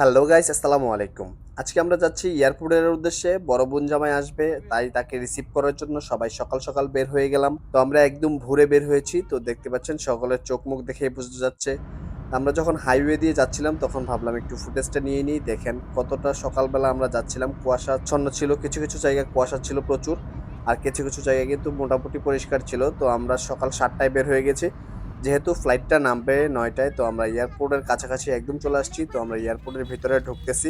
Hello guys আসসালামু আলাইকুম। আজকে আমরা যাচ্ছি এয়ারপোর্টের উদ্দেশ্যে। বড় বোন জামাই আসবে, তাই তাকে রিসিভ করার জন্য সবাই সকাল সকাল বের হয়ে গেলাম। তো আমরা একদম ভোরে বের হয়েছি, তো দেখতে পাচ্ছেন সকলের চোখ মুখ দেখে বুঝতে যাচ্ছে। আমরা যখন হাইওয়ে দিয়ে যাচ্ছিলাম, তখন ভাবলাম একটু ফুটেজটা নিয়ে নিই। দেখেন কতটা সকালবেলা আমরা যাচ্ছিলাম। কুয়াশাচ্ছন্ন ছিল, কিছু কিছু জায়গায় কুয়াশা ছিল প্রচুর, আর কিছু কিছু জায়গায় কিন্তু মোটামুটি পরিষ্কার ছিল। তো আমরা সকাল সাতটায় বের হয়ে গেছি। যেহেতু ফ্লাইটটা নামবে নয়টায়, তো আমরা এয়ারপোর্টের কাছাকাছি একদম চলে আসছি, তো আমরা এয়ারপোর্টের ভিতরে ঢুকতেছি।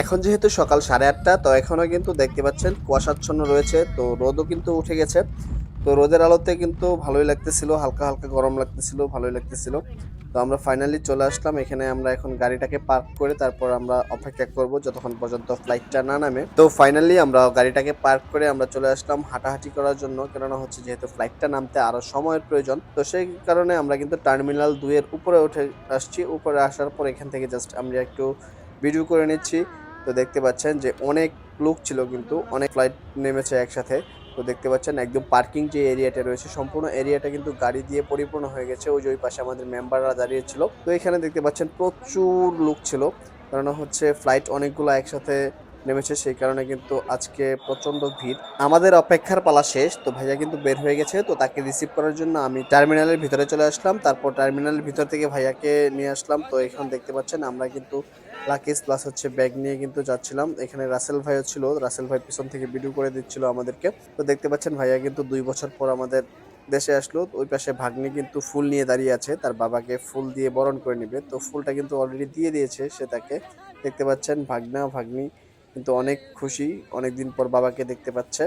এখন যেহেতু সকাল সাড়ে আটটা, তো এখনও কিন্তু দেখতে পাচ্ছেন কুয়াশাচ্ছন্ন রয়েছে, তো রোদও কিন্তু উঠে গেছে। তো রোদের আলোতে কিন্তু ভালোই লাগতেছিল, হালকা হালকা গরম লাগতেছিল, ভালোই লাগতেছিল। তো আমরা ফাইনালি চলে আসলাম, এখানে আমরা এখন গাড়িটাকে পার্ক করে তারপর আমরা অপেক্ষা করব যতক্ষণ পর্যন্ত ফ্লাইটটা না নামে। তো ফাইনালি আমরা গাড়িটাকে পার্ক করে আমরা চলে আসলাম হাঁটাহাঁটি করার জন্য, কেননা হচ্ছে যেহেতু ফ্লাইটটা নামতে আরও সময়ের প্রয়োজন, তো সেই কারণে আমরা কিন্তু টার্মিনাল দুইয়ের উপরে উঠে আসছি। উপরে আসার পর এখান থেকে জাস্ট আমরা একটু ভিডিও করে নিচ্ছি। তো দেখতে পাচ্ছেন যে অনেক লোক ছিল কিন্তু, অনেক ফ্লাইট নেমেছে একসাথে। তো দেখতে পাচ্ছেন একদম পার্কিং যে এরিয়াটা রয়েছে, সম্পূর্ণ এরিয়াটা কিন্তু গাড়ি দিয়ে পরিপূর্ণ হয়ে গেছে। ওই যে ওই পাশে আমাদের মেম্বাররা দাঁড়িয়ে ছিল তো এখানে দেখতে পাচ্ছেন প্রচুর লোক ছিল। কারণ হচ্ছে ফ্লাইট অনেকগুলো একসাথে নেমেছে, সেই কারণে কিন্তু আজকে প্রচণ্ড ভিড়। আমাদের অপেক্ষার পালা শেষ, তো ভাইয়া কিন্তু বের হয়ে গেছে, তো তাকে রিসিভ করার জন্য আমি টার্মিনালের ভিতরে চলে আসলাম, তারপর টার্মিনালের ভিতর থেকে ভাইয়াকে নিয়ে আসলাম। তো এখানে দেখতে পাচ্ছেন, আমরা কিন্তু লাকিস প্লাস হচ্ছে ব্যাগ নিয়ে কিন্তু যাচ্ছিলাম। এখানে রাসেল ভাইও ছিল রাসেল ভাই পিছন থেকে ভিডিও করে দিচ্ছিল আমাদেরকে। তো দেখতে পাচ্ছেন, ভাইয়া কিন্তু দুই বছর পর আমাদের দেশে আসলো ওই পাশে ভাগ্নি কিন্তু ফুল নিয়ে দাঁড়িয়ে আছে, তার বাবাকে ফুল দিয়ে বরণ করে নিবে। তো ফুলটা কিন্তু অলরেডি দিয়ে দিয়েছে সে তাকে। দেখতে পাচ্ছেন, ভাগনা, ভাগ্নি কিন্তু অনেক খুশি। অনেক দিন পর বাবাকে দেখতে পাচ্ছে।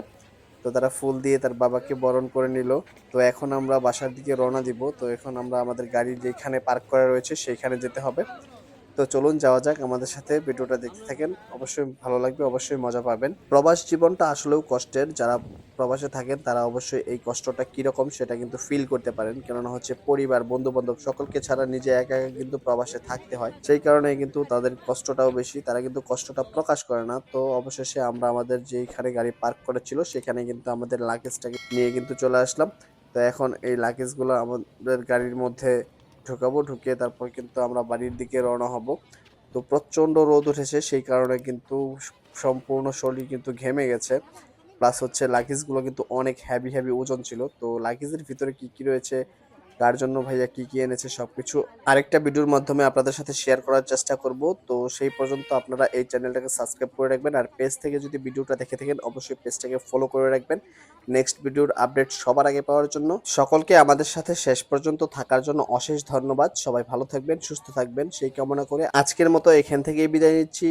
তো তারা ফুল দিয়ে তার বাবাকে বরণ করে নিল। তো এখন আমরা বাসার দিকে রওনা দিব। তো এখন আমরা আমাদের গাড়ি যেখানে পার্ক করা রয়েছে সেইখানে যেতে হবে। তো চলুন যাওয়া যাক, আমাদের সাথে ভিডিওটা দেখতে থাকেন। অবশ্যই ভালো লাগবে, অবশ্যই মজা পাবেন। প্রবাস জীবনটা আসলেও কষ্টের। যারা প্রবাসে থাকেন, তারা অবশ্যই এই কষ্টটা কীরকম সেটা কিন্তু ফিল করতে পারেন। কেননা হচ্ছে পরিবার বন্ধু বান্ধব সকলকে ছাড়া নিজে একা একা কিন্তু প্রবাসে থাকতে হয়। সেই কারণে কিন্তু তাদের কষ্টটাও বেশি, তারা কিন্তু কষ্টটা প্রকাশ করে না। তো অবশেষে আমরা আমাদের যেখানে গাড়ি পার্ক করেছিল, সেখানে কিন্তু আমাদের লাগেজটাকে নিয়ে কিন্তু চলে আসলাম। তো এখন এই লাগেজগুলো আমাদের গাড়ির মধ্যে ঢুকাবো ঢুকে তারপর কিন্তু আমরা বাড়ির দিকে রওনা হব। তো প্রচণ্ড রোদ উঠেছে, সেই কারণে কিন্তু সম্পূর্ণ শরীর কিন্তু ঘেমে গেছে। প্লাস হচ্ছে লাগেজগুলো কিন্তু অনেক হ্যাভি হ্যাভি ওজন ছিল। তো লাগেজের ভিতরে কি কি রয়েছে? তার জন্য ভাইয়া কি কি এনেছে সবকিছু আরেকটা ভিডিওর মাধ্যমে আপনাদের সাথে শেয়ার করার চেষ্টা করব। তো সেই পর্যন্ত আপনারা এই চ্যানেলটাকে সাবস্ক্রাইব করে রাখবেন আর পেজ থেকে যদি ভিডিওটা দেখে থাকেন, অবশ্যই পেজটাকে ফলো করে রাখবেন। নেক্সট ভিডিওর আপডেট সবার আগে পাওয়ার জন্য সকলকে আমাদের সাথে শেষ পর্যন্ত থাকার জন্য অশেষ ধন্যবাদ। সবাই ভালো থাকবেন, সুস্থ থাকবেন। সেই কামনা করে আজকের মতো এখান থেকেই বিদায় নিচ্ছি।